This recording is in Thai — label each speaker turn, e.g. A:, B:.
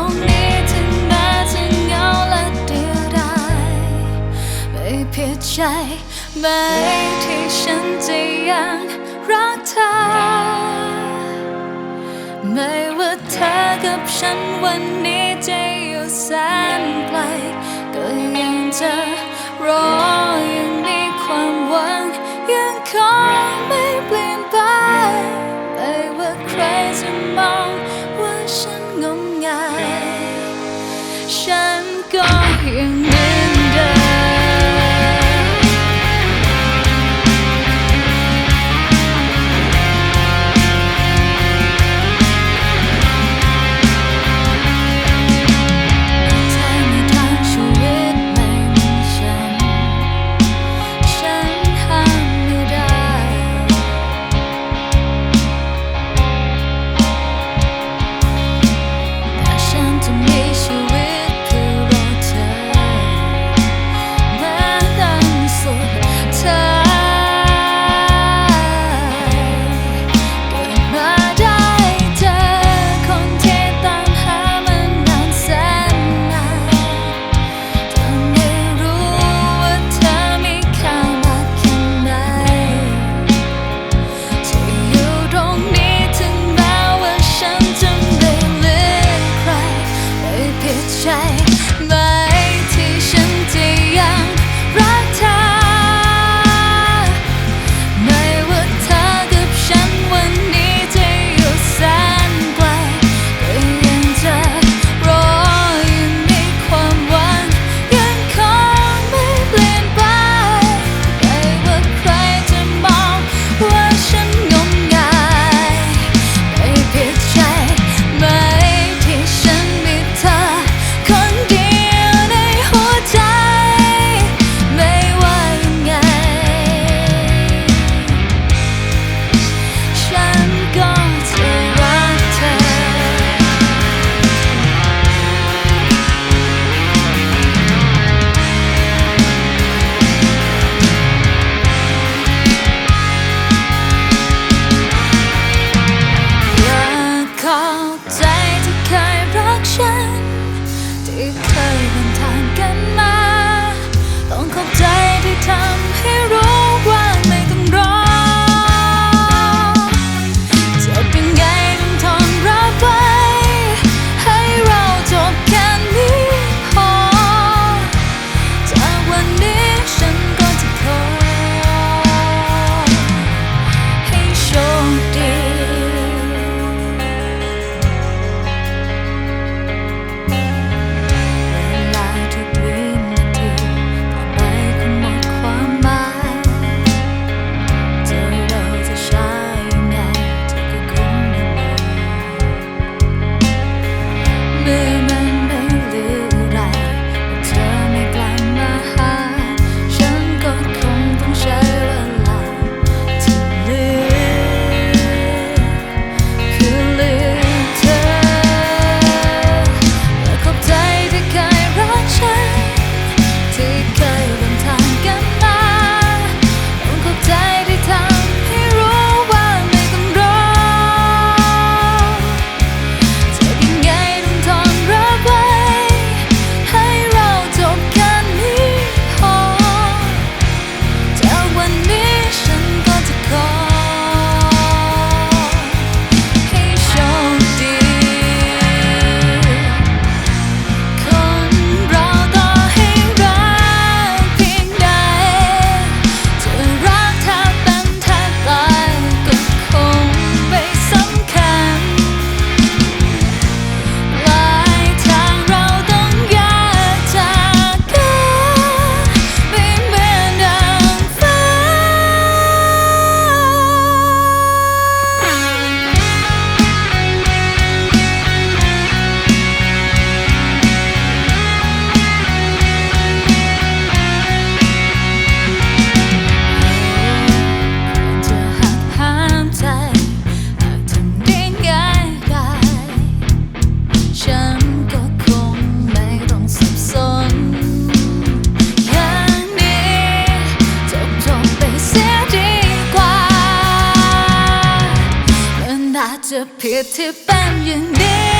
A: รงนี้ถึงแม้จะเหงาและเดียวดายไม่ผิดใจไหมที่ฉันจะยังรักเธอ ไม่ว่าเธอกับฉันวันนี้จะอยู่แสนไกลก็ยังจะรอยัง อาจจะผิดที่เป็นอย่างนี้